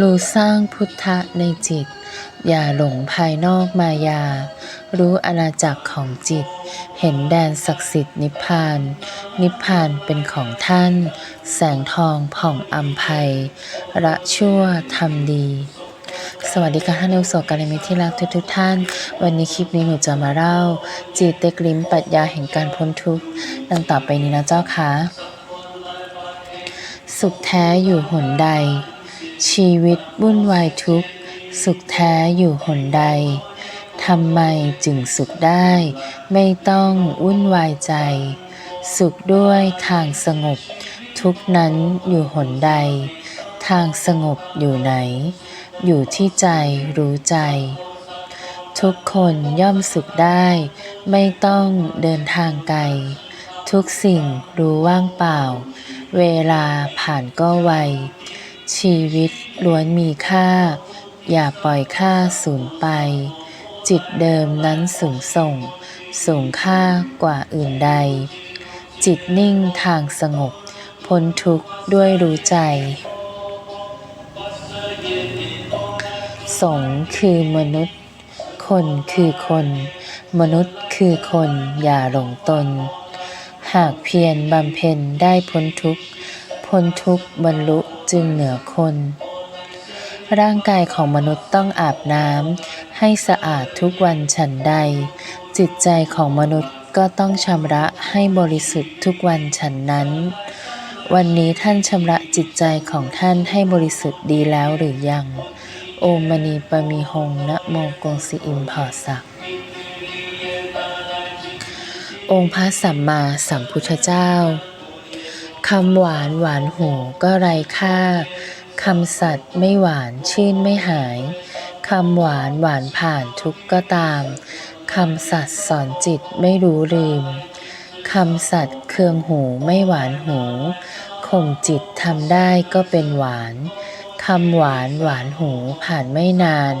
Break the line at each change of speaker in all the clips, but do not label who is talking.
รู้สร้างพุทธะในจิต อย่าหลงภายนอกมายา รู้อาณาจักรของจิต เห็นแดนศักดิ์สิทธิ์นิพพาน นิพพานเป็นของท่าน แสงทองผ่องอัมภัยละชั่วทำดีสวัสดีค่ะท่านอุโสการมิตรที่รักทุกทุกท่าน วันนี้คลิปนี้หนูจะมาเล่า จีเตกลิมปรัชญาแห่งการพ้นทุกข์ดังต่อไปนี้นะเจ้าค่ะ สุขแท้อยู่หนใด ชีวิตวุ่นวายทุกข์ สุขแท้อยู่หนใดทำไมจึงสุขได้ ไม่ต้องวุ่นวายใจ สุขด้วยทางสงบ ทุกนั้นอยู่หนใด ทางสงบอยู่ไหน อยู่ที่ใจรู้ใจ ทุกคนย่อมสุขได้ ไม่ต้องเดินทางไกล ทุกสิ่งรู้ว่างเปล่า เวลาผ่านก็ไว ชีวิตล้วนมีค่า อย่าปล่อยค่าสูญไป จิตเดิมนั้นสูงส่ง สูงค่ากว่าอื่นใด จิตนิ่งทางสงบ พ้นทุกข์ด้วยรู้ใจ สงคือมนุษย์ คนคือคน มนุษย์คือคนอย่าหลงตน หากเพียรบำเพ็ญได้พ้นทุกข์พ้นทุกข์บรรลุ จึงเหนือคน ร่างกายของมนุษย์ต้องอาบน้ำให้สะอาดทุกวันฉันใด จิตใจของมนุษย์ก็ต้องชำระให้บริสุทธิ์ทุกวันฉันนั้น วันนี้ท่านชำระจิตใจของท่านให้บริสุทธิ์ดีแล้วหรือยัง โอมมณีปมีหงนะโมกงสิอิมพอสักองค์พระสัมมาสัมพุทธเจ้า คำหวานหวานหูก็ไรค่าคำสัตย์ไม่หวานชื่นไม่หาย คำหวานหวานผ่านทุกก็ตามคำสัตย์สอนจิตไม่รู้ลืมคำสัตย์เคืองหูไม่หวานหูข่มจิตทำได้ก็เป็นหวานคำหวานหวานหูผ่านไม่นาน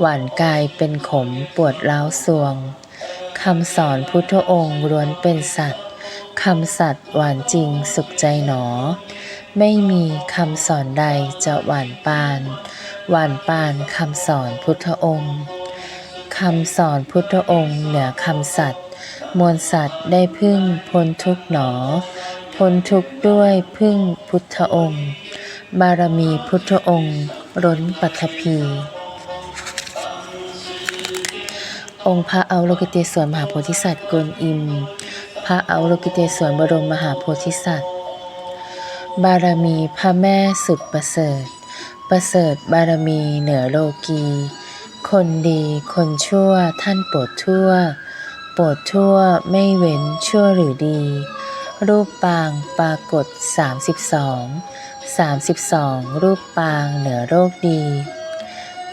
หวานกายเป็นขมปวดร้าวสวงคำสอนพุทธองค์ล้วนเป็นสัตว์ คำสัตว์หวานจริงสุขใจหนอ ไม่มีคำสอนใดจะหวานปาน หวานปานคำสอนพุทธองค์คำสอนพุทธองค์เหนือคำสัตว์มวลสัตว์ได้พึ่งพ้นทุกหนอ พ้นทุกด้วยพึ่งพุทธองค์ บารมีพุทธองค์ร้นปัทภีองค์พระอาวโลกิเตศวรมหาโพธิสัตว์กวนอิม พระอวโลกิเตศวรบรมมหาโพธิสัตว์ บารมีพระแม่สุดประเสริฐ ประเสริฐบารมีเหนือโลกี คนดีคนชั่วท่านโปรดทั่ว โปรดทั่วไม่เว้นชั่วหรือดี รูปปางปรากฏ 32 32 รูปปางเหนือโรคดี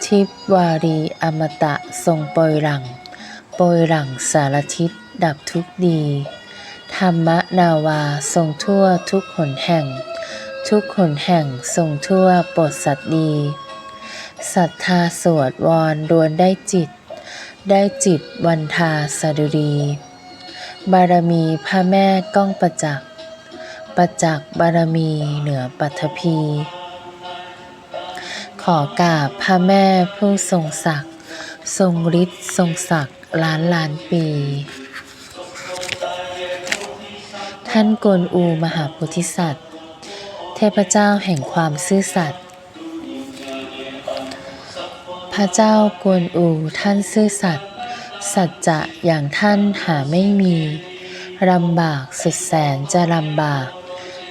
ทิพวารีอมตะทรงโปรยหลัง โปรยหลังสารทิศดับทุกข์ดี ธรรมนาวาทรงทั่วทุกหนแห่ง ทุกหนแห่งทรงทั่วโปรดสัตว์ดีศรัทธาสวดวอนรวนได้จิต ได้จิตวันทาสดุรีบารมีพระแม่ก้องประจักษ์ประจักษ์บารมีเหนือปัทภีขอกราบพระแม่ผู้ทรงศักดิ์ทรงฤทธิ์ทรงศักดิ์ล้านล้านปี ท่านกวนอูมหาโพธิสัตว์ เทพเจ้าแห่งความซื่อสัตย์ พระเจ้ากวนอูท่านซื่อสัตย์ สัจจะอย่างท่านหาไม่มีลำบากสุดแสนจะลำบาก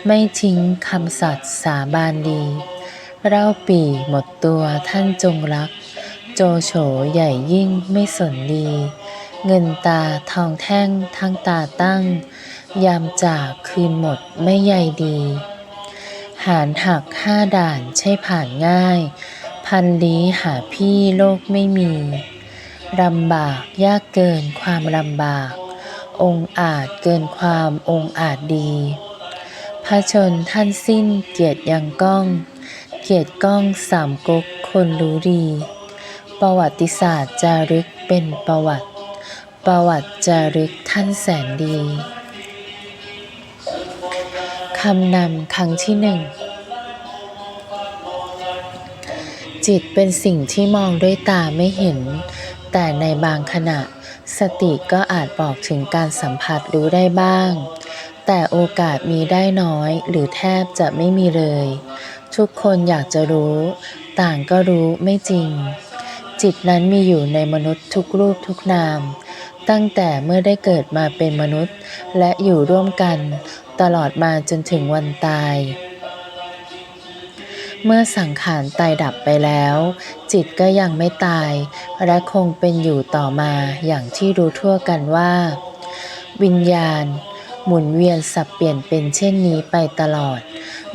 ไม่ทิ้งคำสัตย์สาบานดี เล่าปีหมดตัวท่านจงรัก โจโฉใหญ่ยิ่งไม่สนดี เงินตาทองแท่งทั้งตาตั้ง ยามจากคืนหมดไม่ใยดี หารหักห้าด่านใช่ผ่านง่าย พันลี้หาพี่โลกไม่มีลำบากยากเกินความลำบาก องอาจเกินความองอาจดีพระชนท่านสิ้นเกียรติยังก้อง เกียรติก้องสามก๊กคนรู้ดี ประวัติศาสตร์จารึกเป็นประวัติ ประวัติจารึกท่านแสนดี คำนำครั้งที่หนึ่ง จิตเป็นสิ่งที่มองด้วยตาไม่เห็น แต่ในบางขณะ สติก็อาจบอกถึงการสัมผัสรู้ได้บ้าง แต่โอกาสมีได้น้อยหรือแทบจะไม่มีเลย ทุกคนอยากจะรู้ ต่างก็รู้ไม่จริง จิตนั้นมีอยู่ในมนุษย์ทุกรูปทุกนาม ตั้งแต่เมื่อได้เกิดมาเป็นมนุษย์ และอยู่ร่วมกัน ตลอดมาจนถึงวันตาย เมื่อสังขารตายดับไปแล้ว จิตก็ยังไม่ตาย และคงเป็นอยู่ต่อมาอย่างที่รู้ทั่วกันว่า วิญญาณ หมุนเวียนสับเปลี่ยนเป็นเช่นนี้ไปตลอด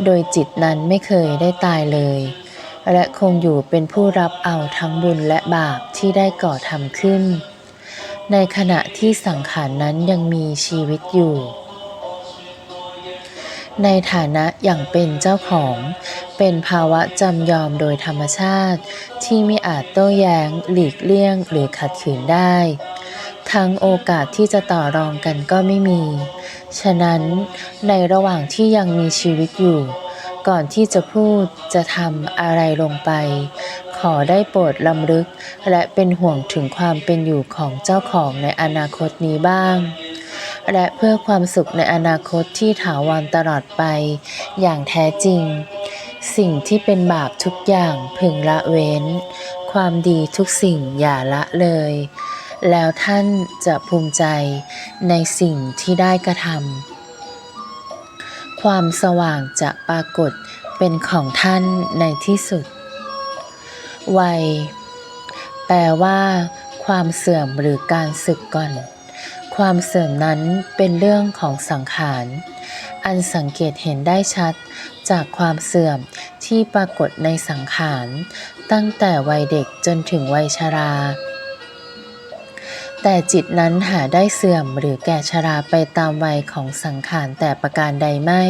โดยจิตนั้นไม่เคยได้ตายเลย และคงอยู่เป็นผู้รับเอาทั้งบุญและบาปที่ได้ก่อทำขึ้นในขณะที่สังขารนั้นยังมีชีวิตอยู่ ในฐานะอย่างเป็นเจ้าของ เป็นภาวะจำยอมโดยธรรมชาติ ที่ไม่อาจโต้แย้ง หลีกเลี่ยง หรือขัดขืนได้ ทั้งโอกาสที่จะต่อรองกันก็ไม่มี ฉะนั้นในระหว่างที่ยังมีชีวิตอยู่ ก่อนที่จะพูดจะทำอะไรลงไป ขอได้โปรดลำลึก และเป็นห่วงถึงความเป็นอยู่ของเจ้าของในอนาคตนี้บ้าง และเพื่อความสุขในอนาคตที่ถาวรตลอดไป อย่างแท้จริง สิ่งที่เป็นบาปทุกอย่างพึงละเว้น ความดีทุกสิ่งอย่าละเลย แล้วท่านจะภูมิใจในสิ่งที่ได้กระทำความสว่างจะปรากฏเป็นของท่านในที่สุด วัย แปลว่า ความเสื่อมหรือการสึกก่อน ความเสื่อมนั้นเป็นเรื่องของสังขาร อันสังเกตเห็นได้ชัดจากความเสื่อมที่ปรากฏในสังขาร ตั้งแต่วัยเด็กจนถึงวัยชรา แต่จิตนั้นหาได้เสื่อมหรือแก่ชราไปตามวัยของสังขารแต่ประการใดไม่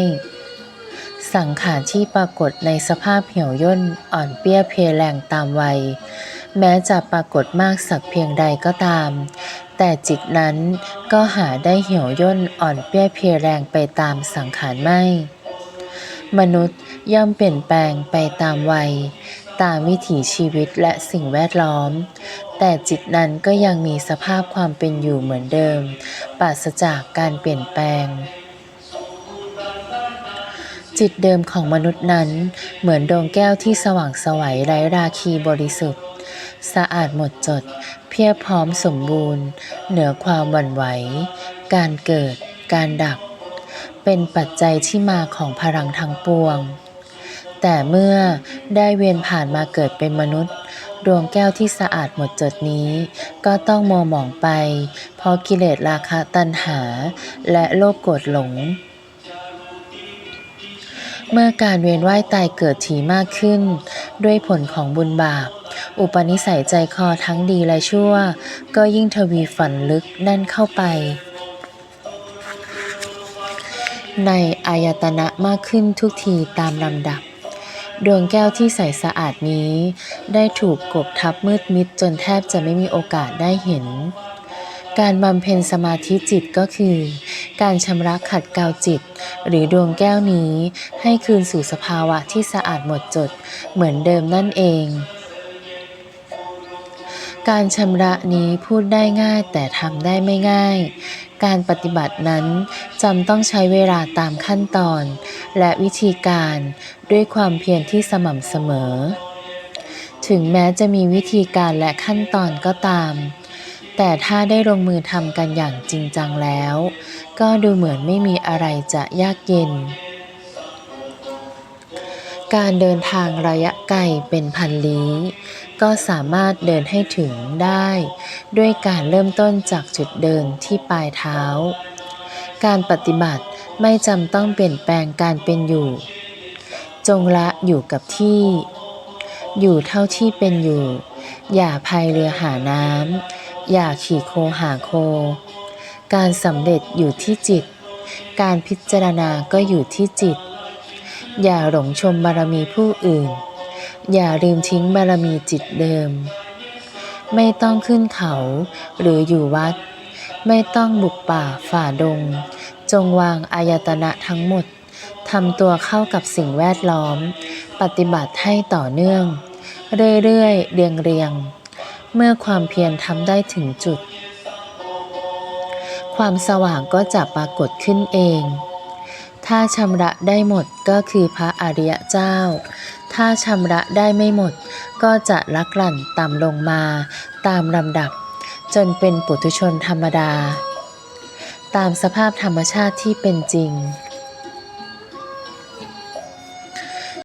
สังขารที่ปรากฏในสภาพเหี่ยวย่นอ่อนเปี้ยเพลแรงตามวัย แม้จะปรากฏมากสักเพียงใดก็ตาม แต่จิตนั้นก็หาได้เหี่ยวย่นอ่อนเปี้ยเพลแรงไปตามสังขารไม่ มนุษย์ย่อมเปลี่ยนแปลงไปตามวัย ตามวิถีชีวิตและสิ่งแวดล้อม แต่จิตนั้นก็ยังมีสภาพความเป็นอยู่เหมือนเดิม ปราศจากการเปลี่ยนแปลงจิตเดิมของมนุษย์นั้นเหมือนดวงแก้วที่สว่างสวัยไร้ราคีบริสุทธิ์ สะอาดหมดจด เพียบพร้อมสมบูรณ์ เหนือความหวั่นไหว การเกิด การดับ เป็นปัจจัยที่มาของพลังทั้งปวง แต่เมื่อได้เวียนผ่านมาเกิดเป็นมนุษย์ ดวงแก้วที่สะอาดหมดจดนี้ ก็ต้องมัวหมองไป เพราะกิเลสราคะตัณหา และโลภโกรธหลงเมื่อการเวียนว่ายตายเกิดถี่มากขึ้น ด้วยผลของบุญบาป อุปนิสัยใจคอทั้งดีและชั่ว ก็ยิ่งทวีฝันลึกแน่นเข้าไป ในอายตนะมากขึ้นทุกทีตามลำดับ ดวงแก้วที่ใสสะอาดนี้ ได้ถูกกบทับมืดมิดจนแทบจะไม่มีโอกาสได้เห็น การบำเพ็ญสมาธิจิตก็คือ การชำระขัดเกลาจิต หรือดวงแก้วนี้ให้คืนสู่สภาวะที่สะอาดหมดจดเหมือนเดิมนั่นเอง การชำระนี้พูดได้ง่ายแต่ทำได้ไม่ง่าย การปฏิบัตินั้นจำต้องใช้เวลาตามขั้นตอน และวิธีการด้วยความเพียรที่สม่ำเสมอ ถึงแม้จะมีวิธีการและขั้นตอนก็ตาม แต่ถ้าได้ลงมือทำกันอย่างจริงจังแล้ว ก็ดูเหมือนไม่มีอะไรจะยากเย็น การเดินทางระยะไกลเป็นพันลี้ก็สามารถเดินให้ถึงได้ ด้วยการเริ่มต้นจากจุดเดินที่ปลายเท้า การปฏิบัติไม่จำต้องเปลี่ยนแปลงการเป็นอยู่ จงละอยู่กับที่ อยู่เท่าที่เป็นอยู่ อย่าพายเรือหาน้ำอย่าขี่โคหาโค การสำเร็จอยู่ที่จิต การพิจารณาก็อยู่ที่จิต อย่าหลงชมบารมีผู้อื่น อย่าลืมทิ้งบารมีจิตเดิม ไม่ต้องขึ้นเขาหรืออยู่วัด ไม่ต้องบุกป่าฝ่าดง จงวางอายตนะทั้งหมดทำตัวเข้ากับสิ่งแวดล้อม ปฏิบัติให้ต่อเนื่อง เรื่อย ๆ เรียงๆเมื่อความเพียรทำได้ถึงจุด ความสว่างก็จะปรากฏขึ้นเอง ถ้าชำระได้หมดก็คือพระอริยเจ้า ถ้าชำระได้ไม่หมด ก็จะลักลั่นต่ำลงมาตามลำดับ จนเป็นปุถุชนธรรมดา ตามสภาพธรรมชาติที่เป็นจริง